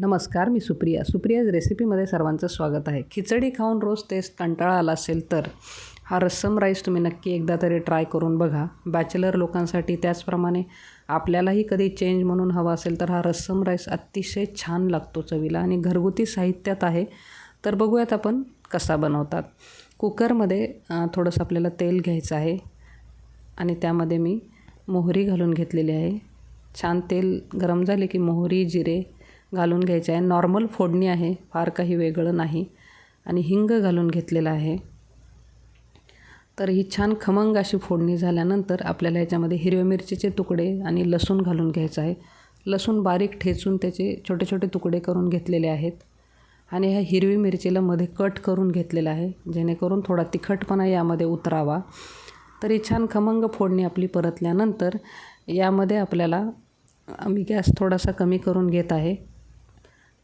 नमस्कार मी सुप्रिया. सुप्रियाज रेसिपीमध्ये सर्वांचं स्वागत आहे. खिचडी खाऊन रोज तेच कंटाळा आला असेल तर? हा रस्सम राईस तुम्ही नक्की एकदा तरी ट्राय करून बघा. बॅचलर लोकांसाठी त्याचप्रमाणे आपल्यालाही कधी चेंज म्हणून हवा असेल तर हा रस्सम राईस अतिशय छान लागतो चवीला आणि घरगुती साहित्यात आहे. तर बघूयात आपण कसा बनवतात. कुकरमध्ये थोडंसं आपल्याला तेल घ्यायचं आहे आणि त्यामध्ये मी मोहरी घालून घेतलेली आहे. छान तेल गरम झाले की मोहरी जिरे घालून घ्यायचे आहे. नॉर्मल फोडणी आहे फार काही वेगळं नाही. आणि हिंग घालून घेतलेलं आहे. तर ही छान खमंग अशी फोडणी झाल्यानंतर आपल्याला याच्यामध्ये हिरव्या मिरचीचे तुकडे आणि लसूण घालून घ्यायचं आहे. लसूण बारीक ठेचून त्याचे छोटे छोटे तुकडे करून घेतलेले आहेत. आणि ह्या हिरवी मिरचीला मध्ये कट करून घेतलेला आहे. जेणेकरून थोडा तिखटपणा यामध्ये उतरावा. तर ही छान खमंग फोडणी आपली परतल्यानंतर यामध्ये आपल्याला मी गॅस थोडासा कमी करून घेत आहे.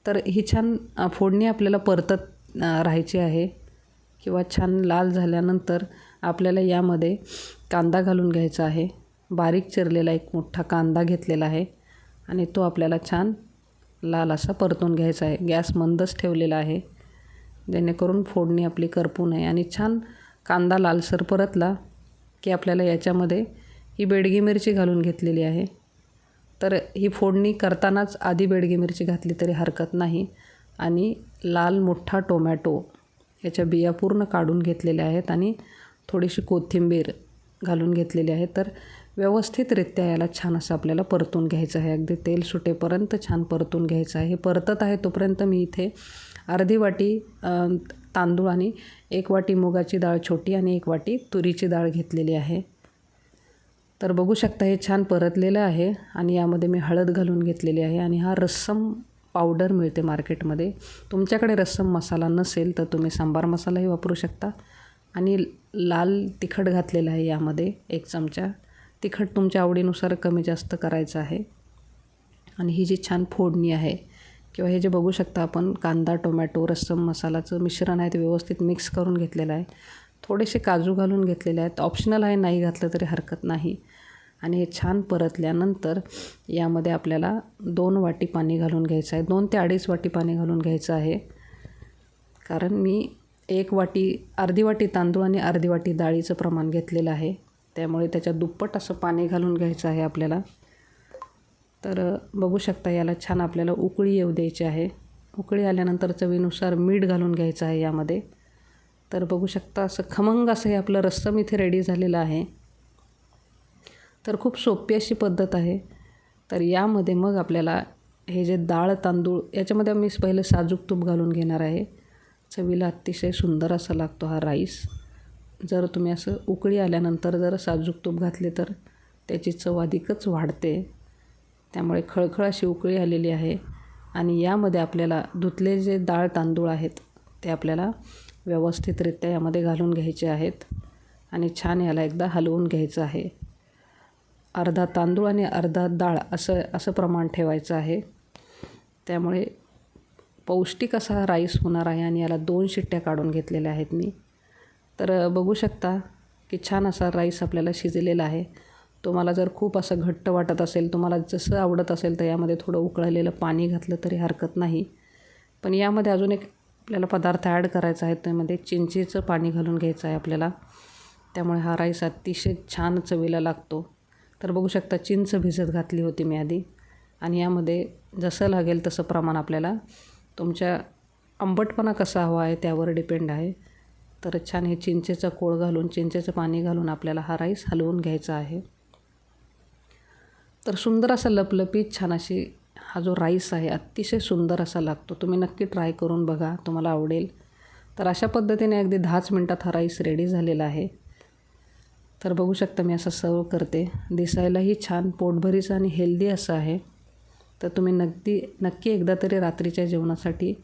तर ही छान फोडणी आपल्याला परतत राहायची आहे किंवा छान लाल झाल्यानंतर आपल्याला यामध्ये कांदा घालून घ्यायचा आहे. बारीक चिरलेला एक मोठा कांदा घेतलेला आहे आणि तो आपल्याला छान लाल असा परतून घ्यायचा आहे. गॅस मंदच ठेवलेला आहे. जेणेकरून फोडणी आपली करपू नये आणि छान कांदा लालसर परतला की आपल्याला याच्यामध्ये ही बेडगी मिरची घालून घेतलेली आहे. तर ही फोडणी करतानाच आधी बेडगी मिरची घातली तरी हरकत नाही. आणि लाल मोठा टोमॅटो याच्या बिया पूर्ण काढून घेतलेल्या आहेत आणि थोडीशी कोथिंबीर घालून घेतलेली आहे. तर व्यवस्थितरित्या याला छान असं आपल्याला परतून घ्यायचं आहे. अगदी तेल सुटेपर्यंत छान परतून घ्यायचं आहे. हे परतत आहे तोपर्यंत मी इथे अर्धी वाटी तांदूळ आणि एक वाटी मुगाची डाळ छोटी आणि एक वाटी तुरीची डाळ घेतलेली आहे. तर बघू शकता हे छान परतलेलं आहे आणि यामध्ये मी हळद घालून घेतलेली आहे आणि हा रस्सम पावडर मिळते मार्केटमध्ये. तुमच्याकडे रस्सम मसाला नसेल तर तुम्ही सांबार मसालाही वापरू शकता. आणि लाल तिखट घातलेलं आहे यामध्ये एक चमचा. तिखट तुमच्या आवडीनुसार कमी जास्त करायचं आहे. आणि ही जी छान फोडणी आहे किंवा हे जे बघू शकता आपण कांदा टोमॅटो रस्सम मसालाचं मिश्रण आहे ते व्यवस्थित मिक्स करून घेतलेलं आहे. थोडेसे काजू घालून घेतलेले आहेत. ऑप्शनल आहे नाही घातलं तरी हरकत नाही. आणि हे छान परतल्यानंतर यामध्ये आपल्याला दोन वाटी पाणी घालून घ्यायचं आहे. दोन ते अडीच वाटी पाणी घालून घ्यायचं आहे. कारण मी एक वाटी अर्धी वाटी तांदूळ आणि अर्धी वाटी डाळीचं प्रमाण घेतलेलं आहे. त्यामुळे त्याच्या दुप्पट असं पाणी घालून घ्यायचं आहे आपल्याला. तर बघू शकता याला छान आपल्याला उकळी येऊ द्यायची आहे. उकळी आल्यानंतर चवीनुसार मीठ घालून घ्यायचं आहे यामध्ये. तर बघू शकता असं खमंग असं हे आपलं रस्सम इथे रेडी झालेलं आहे. तर खूप सोपी अशी पद्धत आहे. तर यामध्ये मग आपल्याला हे जे डाळ तांदूळ याच्यामध्ये मी पहिले साजूक तूप घालून घेणार आहे. चवीला अतिशय सुंदर असा लागतो हा राईस. जर तुम्ही असं उकळी आल्यानंतर जर साजूक तूप घातले तर त्याची चव अधिकच वाढते. त्यामुळे खळखळ अशी उकळी आलेली आहे. आणि यामध्ये आपल्याला धुतले जे डाळ तांदूळ आहेत ते आपल्याला व्यवस्थितरित्या यामध्ये घालून घ्यायचे आहेत. आणि छान याला एकदा हलवून घ्यायचं आहे. अर्धा तांदूळ आणि अर्धा डाळ असं असं प्रमाण ठेवायचं आहे. त्यामुळे पौष्टिक असा राईस होणार आहे आणि याला दोन शिट्ट्या काढून घेतलेल्या आहेत मी. तर बघू शकता की छान असा राईस आपल्याला शिजलेला आहे. तुम्हाला जर खूप असं घट्ट वाटत असेल तुम्हाला जसं आवडत असेल तर यामध्ये थोडं उकळलेलं पाणी घातलं तरी हरकत नाही. पण यामध्ये अजून एक आपल्याला पदार्थ ॲड करायचा आहे त्यामध्ये चिंचेचं पाणी घालून घ्यायचं आहे आपल्याला. त्यामुळे हा राईस अतिशय छान चवीला लागतो. तर बघू शकता चिंच भिजत घातली होती मी आधी. आणि यामध्ये जसं लागेल तसं प्रमाण आपल्याला. तुमच्या आंबटपणा कसा हवा आहे त्यावर डिपेंड आहे. तर छान हे चिंचेचं कोळ घालून चिंचेचं पाणी घालून आपल्याला हा राईस हलवून घ्यायचा आहे. तर सुंदर असा लपलपीत छान अशी हा जो राईस आहे अतिशय सुंदर असा लागतो. तुम्ही नक्की ट्राय करून बघा तुम्हाला आवडेल. तर अशा पद्धतीने अगदी दहाच मिनटात हा राईस रेडी झालेला आहे. तर बघू शकता मी असं सर्व करते. दिसायलाही छान पोटभरीचं आणि हेल्दी असं आहे. तर तुम्ही नक्की नक्की एकदा तरी रात्रीच्या जेवणासाठी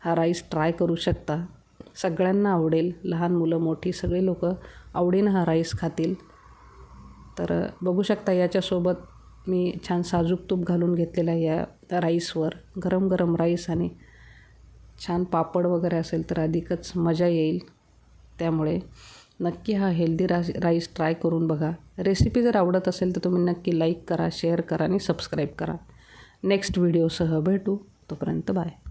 हा राईस ट्राय करू शकता. सगळ्यांना आवडेल. लहान मुलं मोठी सगळे लोक आवडीनं हा राईस खातील. तर बघू शकता याच्यासोबत मी छान साजूक तूप घालून घेतलेला आहे या राईसवर गरम गरम राईस आणि छान पापड वगैरे असेल तर अधिकच मजा येईल त्यामुळे. नक्की हा हेल्दी रा राईस ट्राय करून बघा. रेसिपी जर आवडत असेल तर तुम्ही नक्की लाईक करा शेअर करा आणि सबस्क्राईब करा. नेक्स्ट व्हिडिओसह भेटू. तोपर्यंत बाय